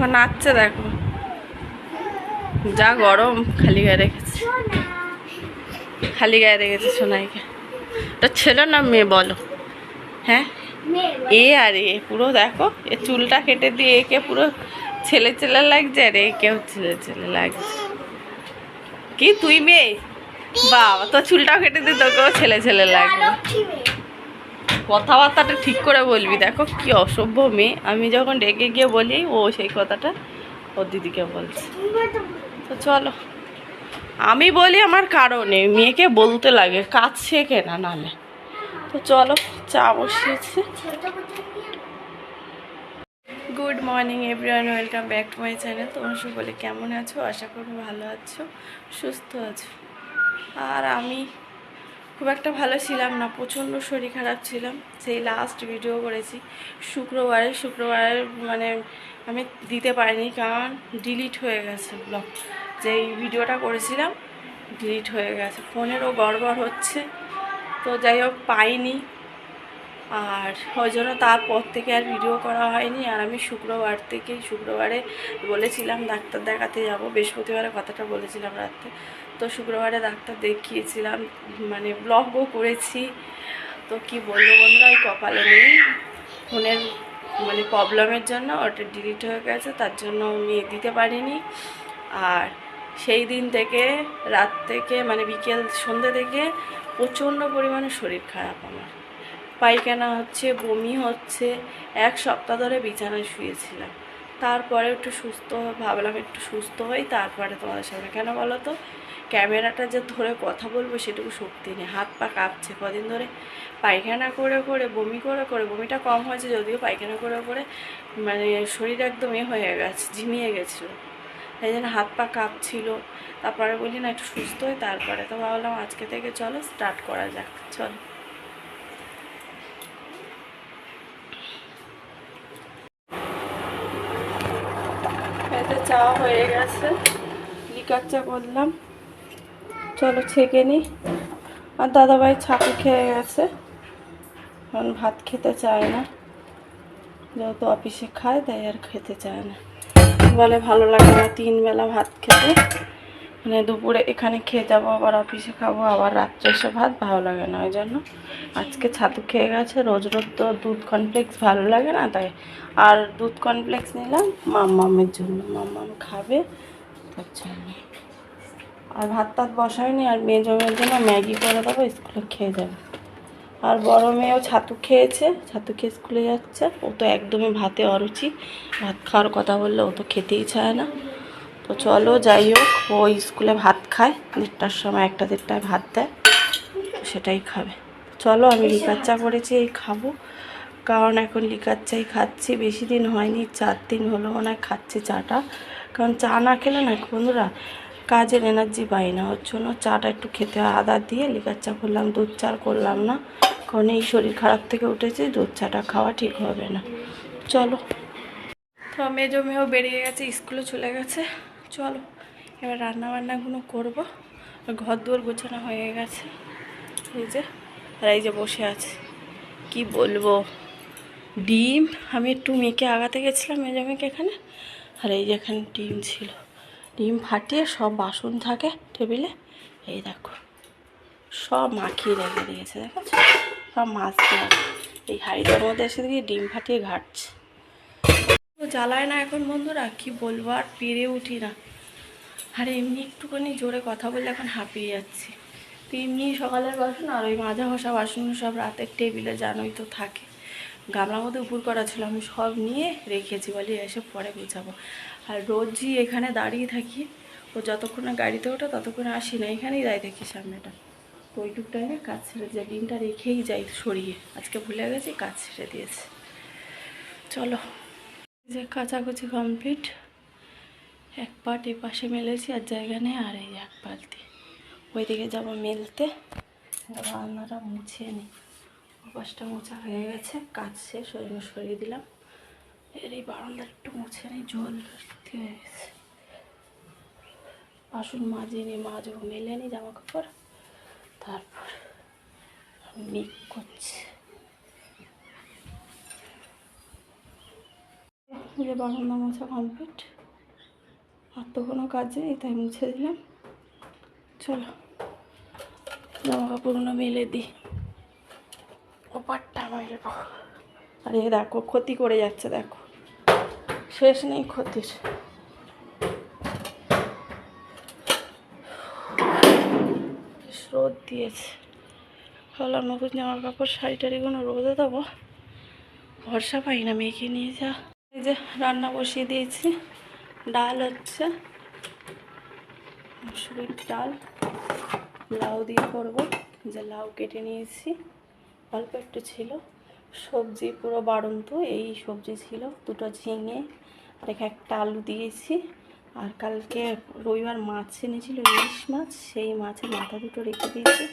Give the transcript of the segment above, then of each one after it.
খাচ্ছে দেখো। যা গরম, খালি গায়ে রেখেছে। খালি গায়ে রেখেছে সোনাইকে। ওটা ছেলে না মেয়ে বলো? হ্যাঁ? এ আর এ, পুরো দেখো, এ চুলটা কেটে দিয়ে একে পুরো ছেলে ছেলে লাগছে আর একেও ছেলে ছেলে লাগছে। কি তুই মেয়ে? বাবা তো চুলটাও কেটে দিয়ে তোকেও ছেলে ছেলে লাগবে। কথাবার্তাটা ঠিক করে বলবি। দেখো কি অসভ্য মেয়ে। আমি যখন ডেকে গিয়ে বলি, ও সেই কথাটা ওর দিদিকে বলছে। তো চলো। আমি বলি আমার কারণে, মেয়েকে বলতে লাগে, কাজ শেখে না নালে। তো চলো, চা বসিয়েছে। Good morning everyone welcome back to my channel তোমরা সকলে কেমন আছো? আশা করি ভালো আছো, সুস্থ আছো। আর আমি খুব একটা ভালো ছিলাম না, প্রচণ্ড শরীর খারাপ ছিলাম। সেই লাস্ট ভিডিও করেছি। শুক্রবারে শুক্রবারে মানে আমি দিতে পারিনি কারণ ডিলিট হয়ে গেছে ব্লগ যেই ভিডিওটা করেছিলাম ডিলিট হয়ে গেছে। ফোনেরও গড়বড় হচ্ছে। তো যাই হোক, পাইনি। আর ওই জন্য তারপর থেকে আর ভিডিও করা হয়নি। আর আমি শুক্রবার থেকেই, শুক্রবারে বলেছিলাম ডাক্তার দেখাতে যাব। বৃহস্পতিবারে কথাটা বলেছিলাম রাত্রে। তো শুক্রবারে ডাক্তার দেখিয়েছিলাম মানে ব্লগও করেছি। তো কি বলব বন্ধুরা, ওই কপালে নেই। ফোনের মানে প্রবলেমের জন্য ওটা ডিলিট হয়ে গেছে, তার জন্য আমি দিতে পারিনি। আর সেই দিন থেকে, রাত থেকে মানে বিকেল সন্ধ্যে থেকে প্রচণ্ড পরিমাণে শরীর খারাপ আমার। পায়খানা হচ্ছে, বমি হচ্ছে। এক সপ্তাহ ধরে বিছানায় শুয়েছিলাম। তারপরে একটু সুস্থ ভাবলাম একটু সুস্থ হই, তারপরে তোমাদের সামনে। কেন বলো তো? ক্যামেরাটা যে ধরে কথা বলব সেটুকু শক্তি নেই। হাত পা কাঁপছে কদিন ধরে। পায়খানা করে করে, বমি করে করে, বমিটা কম হয়েছে যদিও পায়খানা করে করে মানে শরীর একদম এ হয়ে গেছে, ঝিমিয়ে গেছিল। তাই জন্য হাত পা কাঁপছিল। তারপরে বলি না, একটু সুস্থ হই, তারপরে তো ভাবলাম আজকে থেকে চলো স্টার্ট করা যাক। চলো। এতে চা হয়ে গেছে। লিকার চা করলাম চলো ছেঁকে নিই আর দাদাভাই ছাতু খেয়ে গেছে। এখন ভাত খেতে চায় না। যেহেতু অফিসে খায়, তাই আর খেতে চায় না। বলে ভালো লাগে না তিন বেলা ভাত খেতে। মানে দুপুরে এখানে খেয়ে যাব, আবার অফিসে খাব, আবার রাত্রে এসে ভাত ভালো লাগে না, ওই জন্য। আজকে ছাতু খেয়ে গেছে, রোজ রোজ তো দুধ কনফ্লেক্স ভালো লাগে না, তাই আর দুধ কনফ্লেক্স নিলাম, মাম্মামের জন্য, মাম্মাম খাবে আর ভাত টাত বসায়নি, আর মেয়ে জমের জন্য ম্যাগি করে দেবো, স্কুলে খেয়ে যাবে। আর বড় মেয়েও ছাতু খেয়েছে, ছাতু খেয়ে স্কুলে যাচ্ছে, ও তো একদমই ভাতে অরুচি, ভাত খাওয়ার কথা বললে ও তো খেতেই চায় না। তো চলো যাই হোক, ও স্কুলে ভাত খায়, দেড়টার সময় একটা দেড়টায় ভাত দেয়, সেটাই খাবে। চলো আমি লিকার চা করেছি এই খাব। কারণ এখন লিকার চাই খাচ্ছি, বেশি দিন হয়নি, চার দিন হলো মনে হয় খাচ্ছি চাটা। কারণ চা না খেলে না বন্ধুরা, কাজের এনার্জি পাই না। ওর জন্য চাটা একটু খেতে হয়, আদা দিয়ে লিকার চা করলাম, দুধ চা করলাম না। কারণ এই শরীর খারাপ থেকে উঠেছে, দুধ চাটা খাওয়া ঠিক হবে না। চলো। তো মেজো মেয়েও বেরিয়ে গেছে, স্কুলে চলে গেছে। চলো, এবার রান্না বান্নাগুলো করব। ঘর দুয়ার গোছানো হয়ে গেছে। এই যে, আর এই যে বসে আছে। কি বলব? ডিম, আমি একটু মেয়েকে আগাতে গেছিলাম, মেজো মেয়েকে এখানে। আর এই যে এখানে ডিম ছিল। ডিম ফাটিয়ে সব বাসন থাকে টেবিলে। এই দেখো, সব মাখিয়ে রেখে দিয়েছে দেখো সব মাছ দিয়ে এই হাইডের মধ্যে এসে দেখি ডিম ফাটিয়ে ঘাটছে। জ্বালায় না এখন বন্ধুরা? কি বলব? আর পেরে উঠি না। আর এমনি একটুখানি জোরে কথা বললে এখন হাঁপিয়ে যাচ্ছি। তো এমনি সকালের বাসন আর ওই মাজা ঘষা বাসন সব রাতের টেবিলে জানোই তো থাকে। গামলার মধ্যে উপর করা ছিল, আমি সব নিয়ে রেখেছি বলি, এসে পরে গুছাবো। আর রোজই এখানে দাঁড়িয়ে থাকি। ও যতক্ষণ না গাড়িতে ওঠে, ততক্ষণে আসি না। এখানেই দাঁড়িয়ে থাকি সামনেটা। তো ওইটুক টাইমে কাজ ছেড়ে যায় ডিমটা রেখেই যাই সরিয়ে। আজকে ভুলে গেছি, কাজ ছেড়ে দিয়েছে। চলো। যে কাচাকুচি কমপ্লিট, এক পাট এ পাশে মেলেছি, আর জায়গা নেই, আর এই এক বালতি। ওইদিকে যাব মেলতে। রান্নাটা মুছিয়ে নিই ও পাশটা মোছা হয়ে গেছে, কাজ শেষ, ওই জন্য সরিয়ে দিলাম। এর এই বারান্দার একটু মুছে নিই জল হয়ে গেছে। বাসন মাজিয়ে নিই মাজবো, মেলে নিই জামা কাপড় তারপর মিক করছে। যে বারান্দা মোছা কমপ্লিট আর তো কোনো কাজ নেই, তাই মুছে দিলাম। চলো, জামা কাপড়গুলো মেলে দিই। ওপারটা মেলবো আর এ দেখো, ক্ষতি করে যাচ্ছে, দেখো। শেষ নেই ক্ষতির। রোদ দিয়েছে। ভাবলাম নতুন জামা কাপড় শাড়ি টাড়িগুলো রোদে দেবো। ভরসা পাই না মেয়েকে নিয়ে যা। যে রান্না বসিয়ে দিয়েছি। ডাল হচ্ছে। মুসুরির ডাল। লাউ দিয়ে করব। যে লাউ কেটে নিয়েছি। অল্প একটু ছিল। সবজি পুরো বাড়ন্ত। এই সবজি ছিল। দুটো ঝিঙে এখানে একটা আলু দিয়েছি। আর কালকে রবিবার মাছ এনেছিল, ইলিশ মাছ। সেই মাছের মাথা দুটো রেখে দিয়েছি।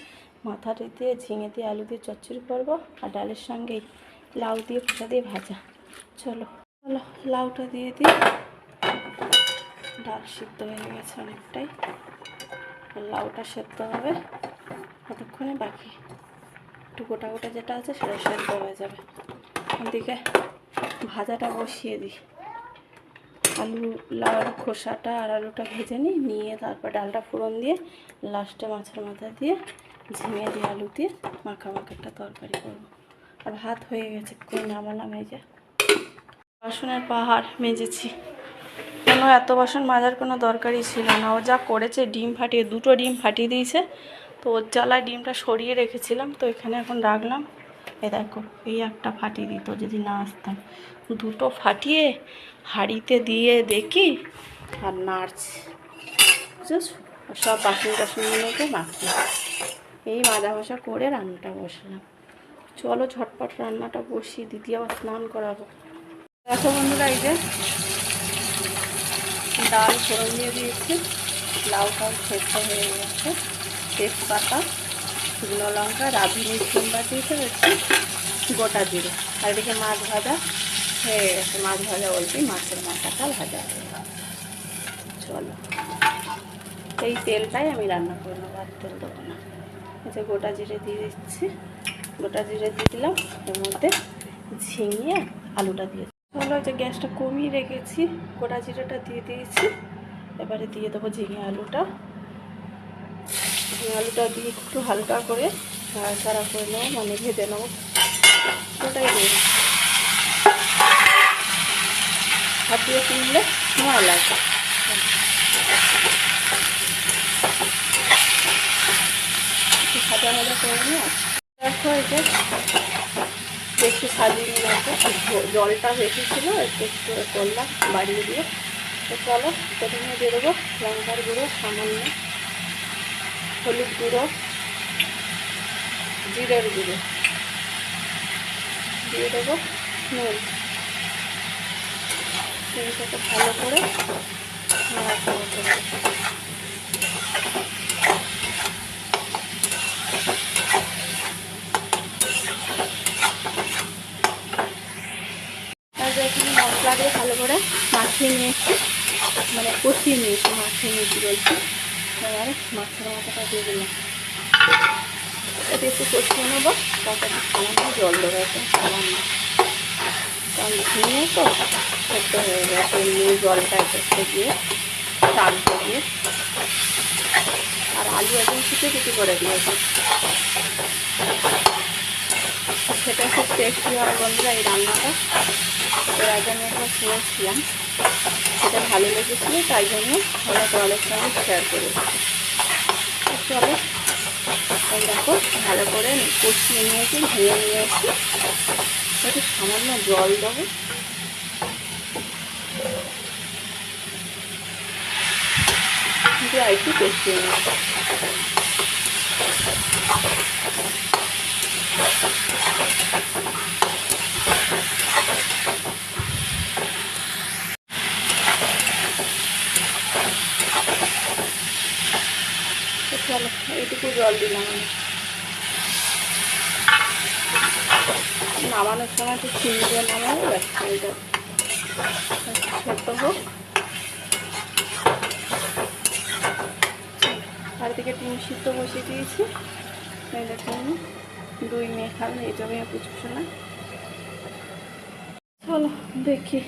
মাথাটা দিয়ে ঝিঙে দিয়ে আলু দিয়ে চচ্চড়ি করব। আর ডালের সঙ্গে লাউ দিয়ে খোসা দিয়ে ভাজা। চলো। লাউটা দিয়ে দিই। ডাল সিদ্ধ হয়ে গেছে অনেকটাই। লাউটা সেদ্ধ হবে কতক্ষণে বাকি। একটু গোটা গোটা যেটা আছে সেটা সেদ্ধ হয়ে যাবে। ওদিকে ভাজাটা বসিয়ে দিই। আলু লাউর খোসাটা আর আলুটা ভেজে নিই, নিয়ে তারপর ডালটা ফোড়ন দিয়ে লাস্টে মাছের মাথা দিয়ে ঝিঙে দিয়ে আলু দিয়ে মাখা মাখা একটা তরকারি করব। আর ভাত হয়ে গেছে নামালাম এই যে। বাসনের পাহাড় মেজেছি। কোনো এত বাসন মাজার কোনো দরকারই ছিল না। ও যা করেছে, ডিম ফাটিয়ে, দুটো ডিম ফাটিয়ে দিয়েছে। তো ওর জ্বালায় ডিমটা সরিয়ে রেখেছিলাম। তো এখানে এখন রাখলাম। এ দেখো, এই একটা ফাটিয়ে দিত যদি না আসতাম। দুটো ফাটিয়ে হাঁড়িতে দিয়ে দেখি আর নাড়ছি। বুঝেছ সব বাসন টাসনগুলোকে মাখলাম এই মাজা মশা করে রান্নাটা বসলাম। চলো ঝটপট রান্নাটা বসিয়ে দিদি আবার স্নান করাবো। দেখো বন্ধুরা, এই যে ডাল ফোড়ন দিয়ে দিয়েছি। লাউ টাউ সেদ্ধ হয়ে গেছে। তেজপাতা, শুকনো লঙ্কা রাঁধুনি সিম্বা দিয়েছে হচ্ছে গোটা জিরে। আর এদিকে মাছ ভাজা হয়ে গেছে। মাছ ভাজা বলছি, মাছের মাথাটা ভাজা চলো। এই তেলটাই আমি রান্না করে নেব, আর তেল দেবো না। যে গোটা জিরে দিয়ে দিচ্ছি। গোটা জিরে দিয়ে দিলাম। এর মধ্যে ঝিঙে আলুটা দিয়ে চলো যে গ্যাসটা কমিয়ে রেখেছি, গোটা জিরেটা দিয়ে দিয়েছি। এবারে দিয়ে দেবো ঝিঙে আলুটা। ঝিঙে আলুটা দিয়ে একটু হালকা করে নাড়াচাড়া করে নেব মানে ভেজে নেব। ওটাই দিয়ে হাত কিনলে তুললে ভালো লাগে একটু ভাজা করে নিয়ে দেখো একটু সাজিয়ে নিয়েছে জলটা বেশি ছিল, একটু একটু করলাম, বাড়িয়ে দিয়ে তো চলো, প্রথমে দিয়ে দেবো লঙ্কার গুঁড়ো, সামান্য হলুদ গুঁড়ো, জিরের গুঁড়ো। দিয়ে দেবো নুন। সেইটাকে ভালো করে করে আর এখানে মশলা দিয়ে ভালো করে মাখিয়ে নিয়েছি। মানে কষিয়ে নিয়েছি, মাখিয়ে নিয়েছি বলছি। এবারে মাছের মাথাটা দিয়ে দিলাম। এটা একটু কষিয়ে নেব। তারপর সামান্য জল দেবো একটু সামান্য। কারণ ঝিঙে তো সেদ্ধ হয়ে গেছে, এমনি জলটা একটু দিয়ে টানতে দিয়ে। আর আলু একদম কুচি কুচি করে দিয়েছে। সেটা খুব টেস্টি হয় বন্ধুরা এই রান্নাটা। এর আগে আমি একবার শুনেছিলাম সেটা ভালো লেগেছিল, তাই জন্য ওরা তোমাদের সঙ্গে শেয়ার করেছি। চলো, এই দেখো, ভালো করে কষিয়ে নিয়েছি, ধুয়ে নিয়েছি। একটু সামান্য জল দেবো। দিয়ে একটু কষিয়ে নেব তো চলো এইটুকু জল দিলাম আমি নামানোর চিনি দিয়ে নামাবো ব্যাস হোক। আর দিকে ডিম সিদ্ধ বসিয়ে দিয়েছি। দুই মেয়ে খাবে, এই জন্য পুচকু না। চলো, দেখি।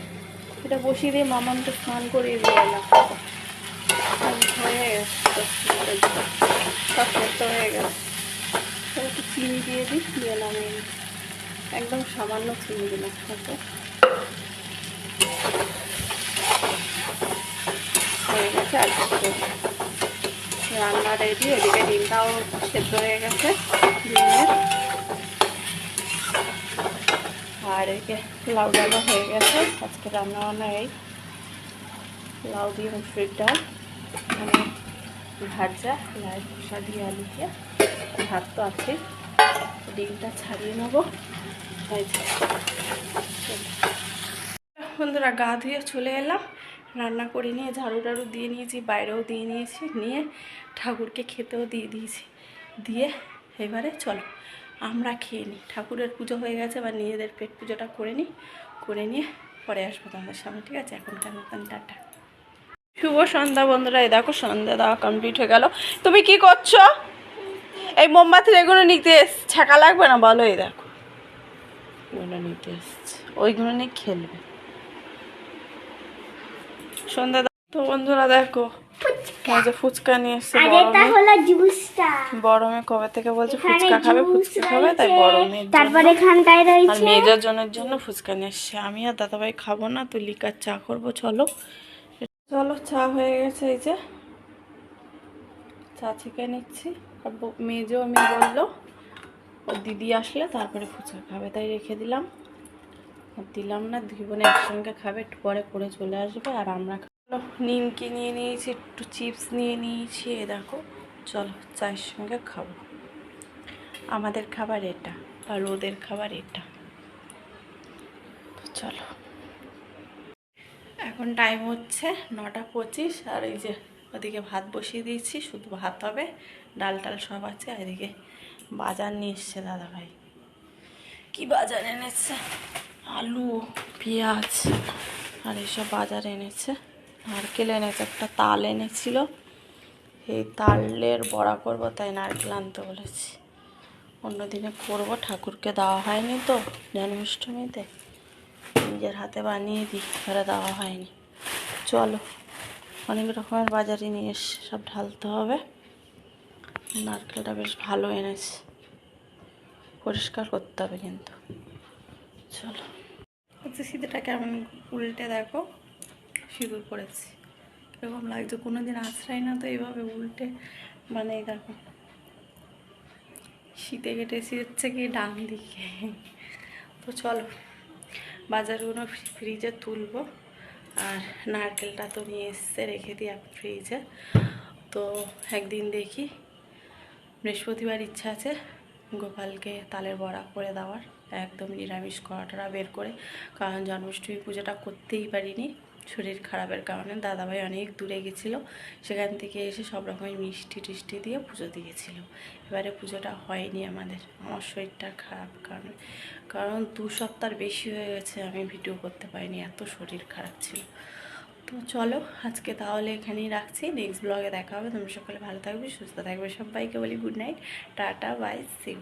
এটা বসিয়ে দিয়ে মামানকে স্নান করিয়ে দিয়ে এলাম। হয়ে গেছে, সব হয়ে গেছে। একটু চিনি দিয়ে দিই, দিয়ে নামিয়ে। একদম সামান্য চিনি দিলাম হয়তো হয়ে গেছে রান্না রেডি এদিকে ডিমটাও সেদ্ধ হয়ে গেছে, ডিমের। আর এদিকে লাউ ডালও হয়ে গেছে, আজকে রান্না বান্না এই। লাউ দিয়ে মুসুরির ডাল মানে ভাজা, লাউ খোসা দিয়ে আলু দিয়ে। ভাত তো আছে ডিমটা ছাড়িয়ে নেব। বন্ধুরা গা ধুয়ে চলে এলাম। রান্না করে নিয়ে ঝাড়ু টাড়ু দিয়ে নিয়েছি, বাইরেও দিয়ে নিয়েছি, নিয়ে ঠাকুরকে খেতেও দিয়ে দিয়েছি। দিয়ে এবারে চলো, আমরা খেয়ে নিই। ঠাকুরের পুজো হয়ে গেছে বা নিজেদের পেট পুজোটা করে নিই। করে নিয়ে পরে আসব তোমাদের সামনে, ঠিক আছে? এখনকার মতন টাটা। শুভ সন্ধ্যা বন্ধুরা, এই দেখো সন্ধ্যা দেওয়া কমপ্লিট হয়ে গেল। তুমি কি করছ? এই মোমবাতির এগুলো নিতে ছাকা লাগবে না? বলো, এই দেখো। এগুলো নিতে এসছে ওইগুলো নিয়ে খেলবে। সন্ধ্যা তো বন্ধুরা দেখো এই ফুচকা নিয়ে এসছে আর এটা গরমে। হলো জুসটা। গরমে কবে থেকে বলছে ফুচকা খাবে ফুচকা খাবে তাই রয়েছে, তারপরে এখানটায় রয়েছে মেয়েদের জনের জন্য ফুচকা নিয়ে এসছে। আমি আর দাদাভাই খাব না তো লিকার চা করব চলো। চলো চা হয়ে গেছে এই যে। চা ছেঁকে নিচ্ছি। আর আমি বলল। দিদি আসলে তারপরে ফুচকা খাবে, তাই রেখে দিলাম। দিলাম না, দুই বোনে একসঙ্গে খাবে, একটু পরে পরে চলে আসবে। আর আমরা নিমকি নিয়ে নিয়েছি, একটু চিপস নিয়ে নিয়েছি, এ দেখো। চলো, চায়ের সঙ্গে খাব। আমাদের খাবার এটা, আর ওদের খাবার এটা। চলো। এখন টাইম হচ্ছে নটা পঁচিশ, আর এই যে ওদিকে ভাত বসিয়ে দিয়েছি, শুধু ভাত হবে ডাল টাল সব আছে, আর এদিকে বাজার নিয়ে এসছে দাদা ভাই কি বাজার এনেছে? আলু, পেঁয়াজ আর এসব বাজার এনেছে। নারকেল এনেছে, একটা তাল এনেছিল। এই তালের বড়া করব, তাই নারকেল আনতে বলেছি। অন্য দিনে করব, ঠাকুরকে দেওয়া হয়নি তো, জন্মাষ্টমীতে। নিজের হাতে বানিয়ে দিই ঘরে দেওয়া হয়নি। চলো, অনেক রকমের বাজারে নিয়ে এসে সব ঢালতে হবে। নারকেলটা বেশ ভালো এনেছে। পরিষ্কার করতে হবে কিন্তু। চলো। হচ্ছে শীতটা কেমন উল্টে দেখো, সিঁদুর পড়েছি এরকম লাগছে কোনো দিন আশ্রয় না তো এইভাবে উল্টে। মানে দেখো, শীতে কেটেছি হচ্ছে কি ডান দিকে। তো চলো, বাজারগুলো ফ্রিজে তুলবো। আর নারকেলটা তো নিয়ে এসছে, রেখে দিই ফ্রিজে। তো একদিন দেখি বৃহস্পতিবার ইচ্ছা আছে গোপালকে তালের বড়া করে দেওয়ার। একদম নিরামিষ করাটা বের করে, কারণ জন্মাষ্টমী পুজোটা করতেই পারিনি শরীর খারাপের কারণে। দাদাভাই অনেক দূরে গেছিল, সেখান থেকে এসে সব রকমের মিষ্টি টিষ্টি দিয়ে পুজো দিয়েছিল। এবারে পুজোটা হয়নি আমাদের, আমার শরীরটা খারাপ কারণে। কারণ দু সপ্তাহ বেশি হয়ে গেছে, আমি ভিডিও করতে পারিনি, এত শরীর খারাপ ছিল। তো চলো, আজকে তাহলে এখানেই রাখছি। নেক্সট ব্লগে দেখা হবে। তুমি সকলে ভালো থাকবে, সুস্থ থাকবে। সবাইকে বলি good night tata bye see you